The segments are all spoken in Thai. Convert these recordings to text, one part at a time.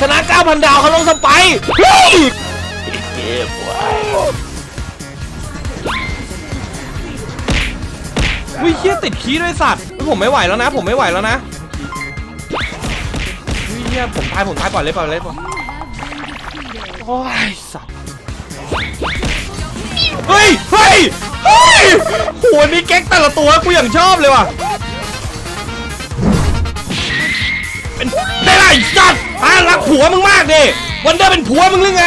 ชนะ 9,000 ดาวเขาลงสไปร์เฮ้ยเก็บไว้วิเฮียติดขี้ด้วยสัตว์ผมไม่ไหวแล้วนะ ผมไม่ไหวแล้วนะวิเฮียผมตายผมตายปล่อยเลยปล่อยเลยปล่อยโอ้ยสัตว์เฮ้ยเฮ้ยเฮ้ยโหนี่แก๊กแต่ละตัวกูอย่างชอบเลยว่ะ ได้สัตว์อะรักผัวมึงมากดิวันเดอร์เป็นผัวมึงหรือไง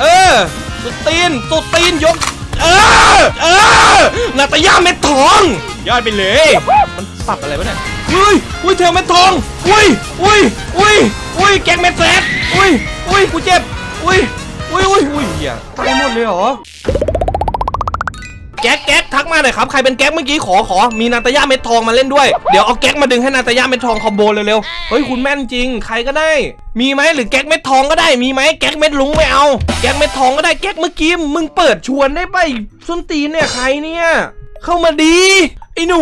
เออสุดตีนสุดตีนยก เออ เออนาตาย่าเม็ดทอง ยอดไปเลย มันปรับอะไรวะเนี่ยอุ้ยอุ้ยเธอเม็ดทอง อุ้ยอุ้ยอุ้ยอุ้ยแกงเม็ดแซดอุ้ยอุ้ยกูเจ็บ อุ้ยอุ้ยอุ้ยอุ้ยเหี้ยตายหมดเลยเหรอ แก๊กแก๊กทักมาหน่อยครับใครเป็นแก๊กเมื่อกี้ขอขอมีนาตาย่าเม็ดทองมาเล่นด้วยเดี๋ยวเอาแก๊กมาดึงให้นาตาย่าเม็ดทองคอมโบเร็วๆเฮ้ยคุณแม่นจริงใครก็ได้ มีไหมหรือแก๊กเม็ดทองก็ได้มีไหมแก๊กเม็ดลุงไม่เอา แก๊กเม็ดทองก็ได้แก๊กเมื่อกี้มึงเปิดชวนได้ไปะไอ้ส้นตีนเนี่ยใครเนี่ยเข้ามาดีไอ้หนู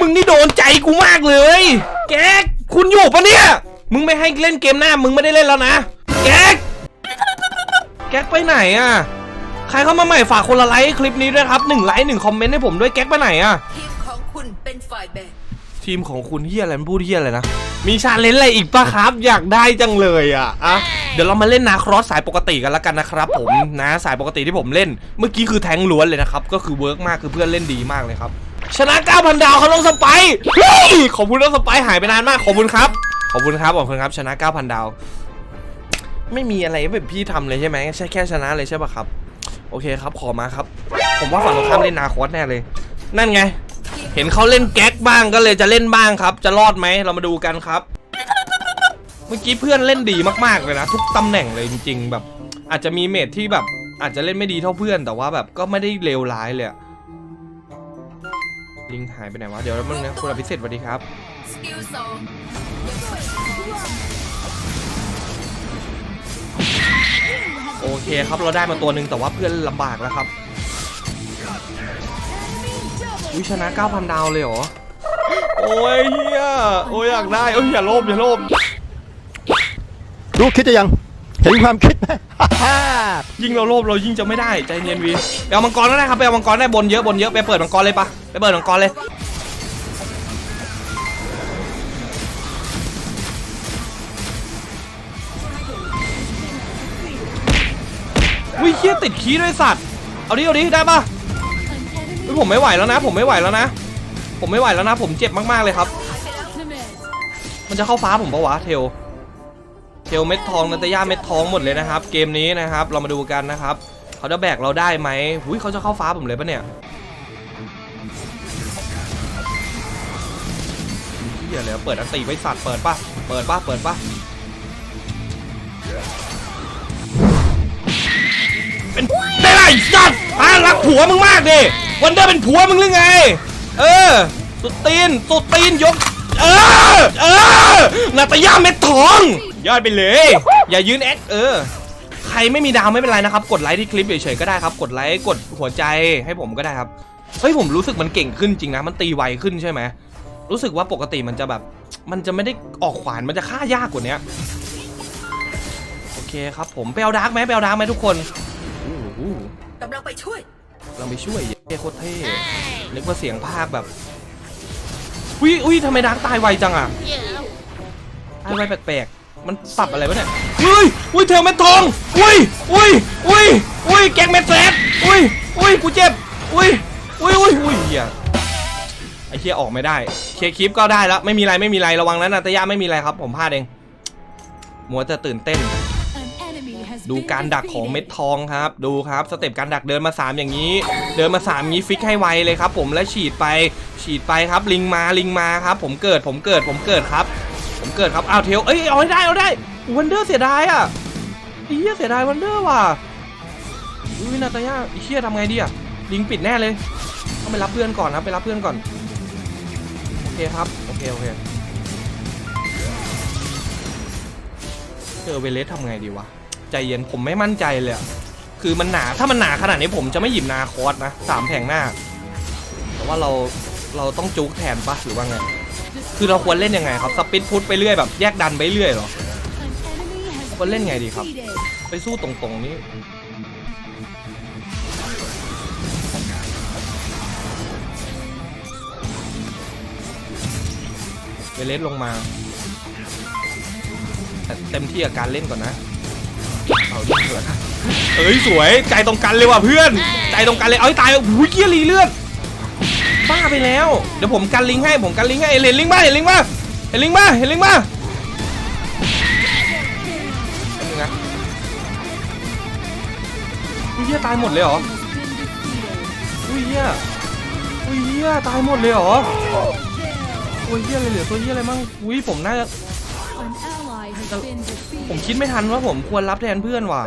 มึงนี่โดนใจกูมากเลย แก๊กคุณอยู่ปะเนี่ยมึงไม่ให้เล่นเกมหน้ามึงไม่ได้เล่นแล้วนะ แก๊กแก๊กไปไหนอะ ใครเข้ามาใหม่ฝากคนละไลค์คลิปนี้ด้วยครับหนึ่งไลค์หนึ่งคอมเมนต์ให้ผมด้วยแก๊กไปไหนอะทีมของคุณเป็นฝ่ายแบ่งทีมของคุณเฮียอะไรมันพูดเฮียอะไรนะ มีชาเลนจ์อะไรอีกปะครับ อยากได้จังเลยอะอะเดี๋ยวเรามาเล่นนาครอสสายปกติกันแล้วกันนะครับผมนะสายปกติที่ผมเล่น เมื่อกี้คือแทงล้วนเลยนะครับ ก็คือเวิร์กมากคือเพื่อนเล่นดีมากเลยครับ ชนะ 9,000 ดาวเขาลงสไปร์เฮ้ยขอบคุณน้องสไปร์หายไปนานมาก ขอบคุณครับ ขอบคุณครับขอบคุณครับ ชนะ 9,000 ดาว ไม่มีอะไรแบบพี่ทำเลยใช่ไหมใช่แค่ชนะเลยใช่ปะครับ โอเคครับขอมาครับ ผมว่าฝั่งตรงข้ามเล่นนาคอสแน่เลย นั่นไง เห็นเขาเล่นแก๊กบ้างก็เลยจะเล่นบ้างครับ จะรอดไหมเรามาดูกันครับ เมื่อกี้เพื่อนเล่นดีมากๆเลยนะ ทุกตำแหน่งเลยจริง ๆ แบบ อาจจะมีเมทที่แบบ อาจจะเล่นไม่ดีเท่าเพื่อนแต่ว่าแบบก็ไม่ได้เลวร้ายเลยลิงหายไปไหนวะเดี๋ยวมึงนะคุณอภิสิทธิ์สวัสดีครับสกิลสอง โอเคครับเราได้มาตัวหนึ่งแต่ว่าเพื่อนลำบากแล้วครับอุ้ยชนะ 9,000 ดาวเลยเหรอ โอ้ยเฮียโอ้ยอยากได้โอ้ยอย่าโลภอย่าโลภรู้คิดจะยัง เห็นความคิดไหม ยิ่งเราโลภเรายิ่งจะไม่ได้ใจเย็นวีไปเอามังกรก็ได้ครับไปเอามังกรได้บนเยอะบนเยอะไปเปิดมังกรเลยปะไปเปิดมังกรเลย เคียติดขี้ด้วยสัตว์ เอาดิเอาดิได้ปะผมไม่ไหวแล้วนะ ผมไม่ไหวแล้วนะ ผมไม่ไหวแล้วนะ ผมเจ็บมากๆเลยครับ มันจะเข้าฟ้าผมปะวะเทล เทลเม็ดทองนันตย่าเม็ดทองหมดเลยนะครับ เกมนี้นะครับ เรามาดูกันนะครับ เขาจะแบกเราได้ไหมหุยเขาจะเข้าฟ้าผมเลยปะเนี่ยเฮียเลยเปิดอันตีไว้สัตว์ เปิดปะเปิดปะเปิดปะ สัตว์อะรักผัวมึงมากดิวันเดอร์เป็นผัวมึงหรือไง เออ สุดตีน สุดตีนยก เออ เออนาตาย่าเม็ดทอง ยอดไปเลย อย่ายืนแอคเออ ใครไม่มีดาวไม่เป็นไรนะครับ กดไลค์ที่คลิปเฉยๆก็ได้ครับ กดไลค์กดหัวใจให้ผมก็ได้ครับ เฮ้ยผมรู้สึกมันเก่งขึ้นจริงนะ มันตีไวขึ้นใช่ไหม รู้สึกว่าปกติมันจะแบบ มันจะไม่ได้ออกขวาน มันจะฆ่ายากกว่านี้โอเคครับผมไปเอาดาร์กไหมไปเอาดาร์กไหมทุกคนอู้หู กำลังไปช่วยเราไปช่วยเย้โคตรเท่เรียกว่าเสียงภาคแบบอุ้ยอุ้ยทำไมดาร์กตายไวจังอะตายไวแปลกๆมันปรับอะไรวะเนี่ยอุ้ยอุ้ยเทลเม็ดทองอุ้ยอุ้ยอุ้ยอุ้ยแกงเม็ดแซดอุ้ยอุ้ยกูเจ็บอุ้ยอุ้ยอุ้ยอุ้ยเหี้ยไอ้เชี่ยออกไม่ได้เคลียร์คลิปก็ได้แล้วไม่มีไรไม่มีไรระวังนะนาตาย่าไม่มีไรครับผมพลาดเองมัวแต่ตื่นเต้น ดูการดักของเม็ดทองครับ ดูครับสเต็ปการดักเดินมา 3 อย่างนี้ เดินมา3อย่างนี้ฟิกให้ไวเลยครับ ผมและฉีดไป ฉีดไปครับลิงมาลิงมาครับ ผมเกิดผมเกิดผมเกิดครับ ผมเกิดครับอ้าวเทลเอ้ยเอาให้ได้เอาได้วันเดอร์เสียดายอะไอ้เหี้ยเสียดายวันเดอร์ว่ะอุ้ยนาตาย่าไอ้เหี้ยทำไงดีอะลิงปิดแน่เลยต้องไปรับเพื่อนก่อนครับไปรับเพื่อนก่อนโอเคครับโอเคโอเคเจอเวเลสทำไงดีวะ ใจเย็นผมไม่มั่นใจเลยคือมันหนาถ้ามันหนาขนาดนี้ผมจะไม่หยิบนาคอสนะสามแผงหน้าแต่ว่าเราเราต้องจุกแทนปะหรือว่าไงคือเราควรเล่นยังไงครับสปิดพุทไปเรื่อยแบบแยกดันไปเรื่อยหรอควรเล่นไงดีครับ ไปสู้ตรงๆนี้เวเลสลงมา เต็มที่กับการเล่นก่อนนะ เอาดิเถื่อนเอ้ยสวยใจตรงกันเลยว่ะเพื่อน ใจตรงกันเลยเอาให้ตายโอ้โหเกียรีเลือดบ้าไปแล้ว เดี๋ยวผมกันลิงให้ผมกันลิงให้เห็นลิงมาเห็นลิงมาเห็นลิงมาเห็นลิงมาแป๊บนึงนะอุ้ยเฮียตายหมดเลยเหรออุ้ยเฮียอุ้ยเฮียตายหมดเลยเหรอโอ้ยเฮียอะไรเหลือตัวเฮียอะไรมั่งอุ้ยผมน่าจะ An ally has been ผม defeated. คิดไม่ทันว่าผมควรรับแทนเพื่อนว่ะ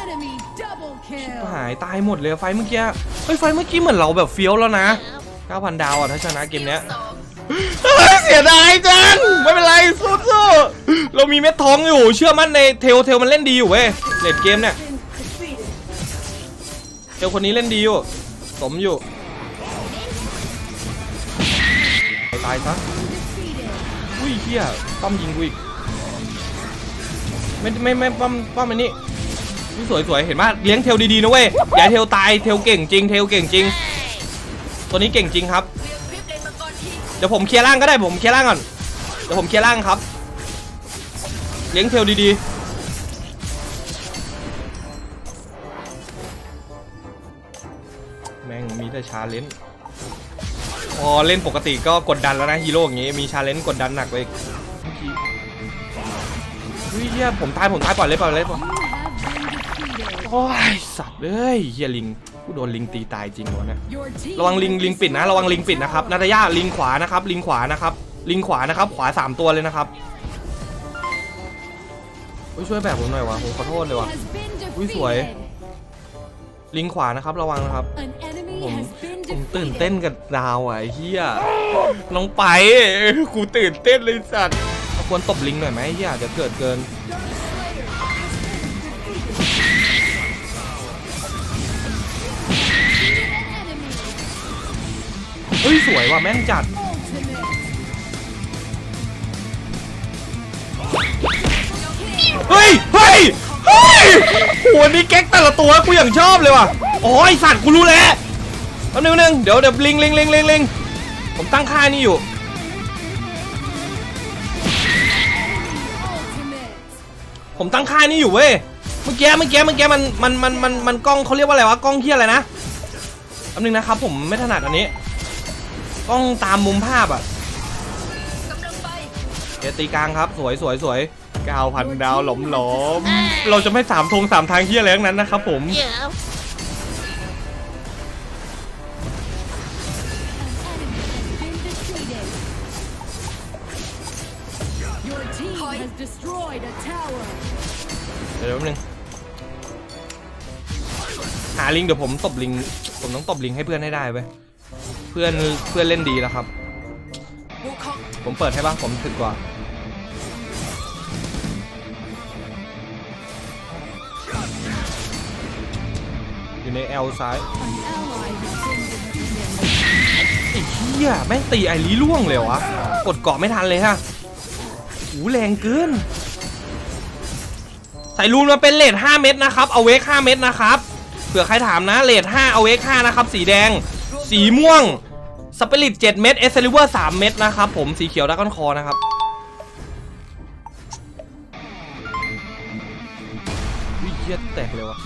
Enemy double kill. หายตายหมดเลยไฟเมื่อกี้เฮ้ยไฟเมื่อกี้เหมือนเราแบบเฟี้ยวแล้วนะ 9,000 ดาวอะถ้าชนะเกมเนี้ยสองเฮ้ยเสียดายจังไม่เป็นไรสู้ๆเรามีเม็ดทองอยู่เชื่อมั่นในเทลเทลมันเล่นดีอยู่เว้ยเลดเกมเนี่ยเทลคนนี้เล่นดีอยู่สมอยู่ตายซะ Defeated. อุ้ยเฮียป้อมยิงกูอีก ไม่ไม่ไม่ป้อมป้อมอันนี้นี่สวยสวยเห็นป่ะเลี้ยงเทลดีๆนะเว้ยอย่าเทลตายเทลเก่งจริงเทลเก่งจริง ตัวนี้เก่งจริงครับเดี๋ยวผมเคลียร์ล่างก็ได้ผมเคลียร์ล่างก่อนเดี๋ยวผมเคลียร์ล่างครับ เลี้ยงเทลดีๆแม่งมีแต่ชาเลนจ์พอเล่นปกติก็กดดันแล้วนะฮีโร่อย่างงี้มีชาเลนจ์กดดันหนักไปอีกเมื่อกี้ เฮ้ยเฮียผมตายผมตายปล่อยเลยปล่อยเลยปล่อยโอ้ยสัตว์เอ้ยเฮียลิงกูโดนลิงตีตายจริงวะเนี่ยระวังลิงลิงปิดนะระวังลิงปิดนะครับนาตาย่าลิงขวานะครับ ลิงขวานะครับ ลิงขวานะครับ ขวาสามตัวเลยนะครับเฮ้ยช่วยแบกผมหน่อยวะผมขอโทษเลยวะ been Ui, sủi. defeated. ลิงขวานะครับระวังนะครับผมผมตื่นเต้นกับดาวอะไอ้เฮียน้องไปกูตื่นเต้นเลยสัตว์ ควรตบลิงหน่อยไหมไอ้เฮียเดี๋ยวเกิดเกิน เฮ้ย สวยว่ะแม่งจัด เฮ้ย เฮ้ย เฮ้ยโหนี่แก๊กแต่ละตัวกูอย่างชอบเลยว่ะอ๋อไอสัตว์กูรู้แล้วแป๊บนึงแป๊บนึงเดี๋ยวเดี๋ยวลิงลิงลิงลิงลิงผมตั้งค่านี่อยู่ ผมตั้งค่ายนี่อยู่เว้ย เมื่อกี้เมื่อกี้เมื่อกี้มันมันมันมันมันกล้องเขาเรียกว่าอะไรวะกล้องเทียอะไรนะอันนึงนะครับผมไม่ถนัดอันนี้ กล้องตามมุมภาพอะกำลังไปเดี๋ยวตีกลางครับสวยสวยสวยเก้าพันดาวหลอมหลอมเราจะไม่สามทงสามทางเทียอะไรทั้งนั้นนะครับผม An เดี๋ยวแป๊บนึงหาลิงเดี๋ยวผมตบลิง ผมต้องตบลิงให้เพื่อนให้ได้เว้ยเพื่อนเพื่อนเล่นดีแล้วครับ ผมเปิดให้ปะผมถึกกว่าอยู่ในแอลซ้ายไอ้เหี้ยแม่งตีไอรีล่วงเลยวะ กดเกาะไม่ทันเลยฮะหูแรงเกิน ส่รูนมาเป็นเลท5เม็ดนะครับเอาเวก5เม็ดนะครับเผื่อใครถามนะเลท5เอาเวก5นะครับสีแดง สีม่วงสเปริต7เม็ดเอสเซลิเวอร์3เม็ดนะครับผมสีเขียวดักกอนคอนะครับวิเยียแตกเลยวะ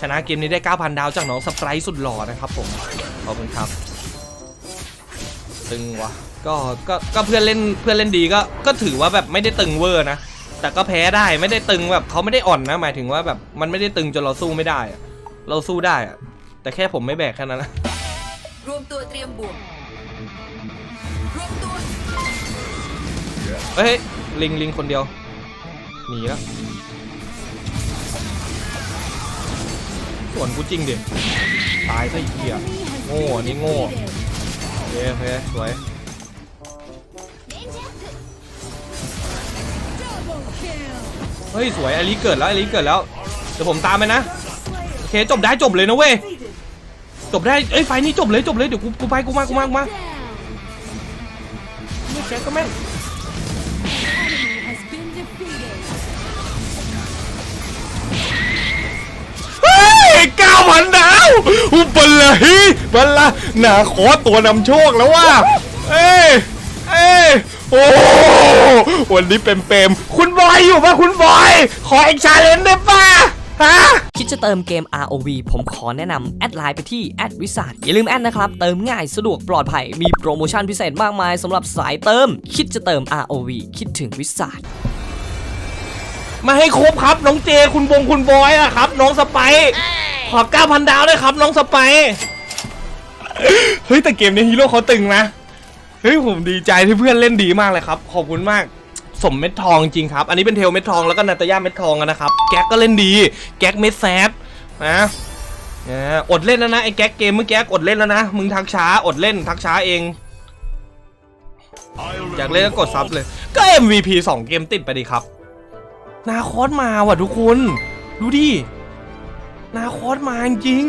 ชนะเกมนี้ได้ 9,000 ดาวจากน้องสไปร์สุดหล่อนะครับผม ขอบคุณครับ ตึงวะก็ก็ก็เพื่อนเล่นเพื่อนเล่นดีก็ก็ถือว่าแบบไม่ได้ตึงเวอร์นะแต่ก็แพ้ได้ไม่ได้ตึงแบบเขาไม่ได้อ่อนนะ หมายถึงว่าแบบมันไม่ได้ตึงจนเราสู้ไม่ได้อะเราสู้ได้อะแต่แค่ผมไม่แบกแค่นั้นนะรวมตัวเตรียมบวกรวมตัวเฮ้ยลิงลิงคนเดียวหนีแล้วส่วนกูจริงดิตายซะไอ้เหี้ย Enemy has โง่อันนี้ been โง่ defeated. โอ เคโอเคสวย Double kill. เฮ้ย สวยอลิเกิดแล้วอลิเกิดแล้ว เดี๋ยวผมตามไปนะ โอเค จบได้จบเลยนะเว้ย จบได้ เอ้ย ไฟนี้จบเลยจบเลย เดี๋ยวกูกูไปกูมากูมากูมา Down. แจ็คก็แม่น ฮ้ยเก้าพันดาวอุบลละฮิบัลละหนาขอตัวนำโชคแล้วว่า เอ้เอ้โอ้วันนี้เป็นเปมๆคุณบอยอยู่ปะคุณบอย ขออีกชาเลนจ์ได้ปะฮะคิดจะเติมเกม ROV ผมขอแนะนำแอดไลน์ไปที่แอดวิสาอย่าลืมแอดนะครับ เติมง่ายสะดวกปลอดภัย มีโปรโมชั่นพิเศษมากมายสำหรับสายเติม คิดจะเติม ROV คิดถึงวิสามาให้ครบครับ น้องเจคุณบงคุณบอยอะครับ น้องสไปซ์ ขอ 9,000 ดาวด้วยครับ น้องสไปเฮ้ยแต่เกมนี้ฮีโร่เขาตึงนะเฮ้ยผมดีใจที่เพื่อนเล่นดีมากเลยครับ ขอบคุณมากสมเม็ดทองจริงครับ อันนี้เป็นเทลเม็ดทองแล้วก็นาตาย่าเม็ดทองนะครับ แก๊กก็เล่นดี แก๊กเม็ดแซดนะอดเล่นแล้วนะไอ้แก๊กเกมเมื่อกี้อดเล่นแล้วนะ มึงทักช้าอดเล่นทักช้าเองอยากเล่นก็กดซับเลย ก็ MVP 2 เกมติดไปดิครับ นาคอสมาว่ะทุกคน ดูดิ นาคอสมาจริง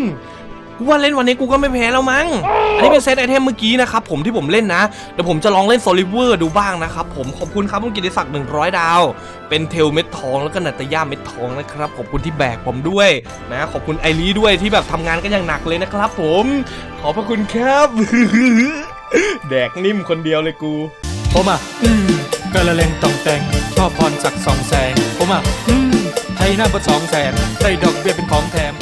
กูว่าเล่นวันนี้กูก็ไม่แพ้แล้วมั้ง อันนี้เป็นเซตไอเทมเมื่อกี้นะครับผมที่ผมเล่นนะ เดี๋ยวผมจะลองเล่นโซลิเวอร์ดูบ้างนะครับผม ขอบคุณครับคุณกิติศักดิ์100ดาว เป็นเทลเม็ดทองแล้วก็นัตยาเม็ดทองนะครับ ขอบคุณที่แบกผมด้วยนะ ขอบคุณไอรีด้วยที่แบบทำงานกันอย่างหนักเลยนะครับผม ขอบพระคุณครับ แดกนิ่มคนเดียวเลยกู ผมอะกระเลงตองแตงชอบพรสักสองแสง ผมอะ ไทยหน้าบดสองแสนได้ดอกเบี้ยเป็นของแถม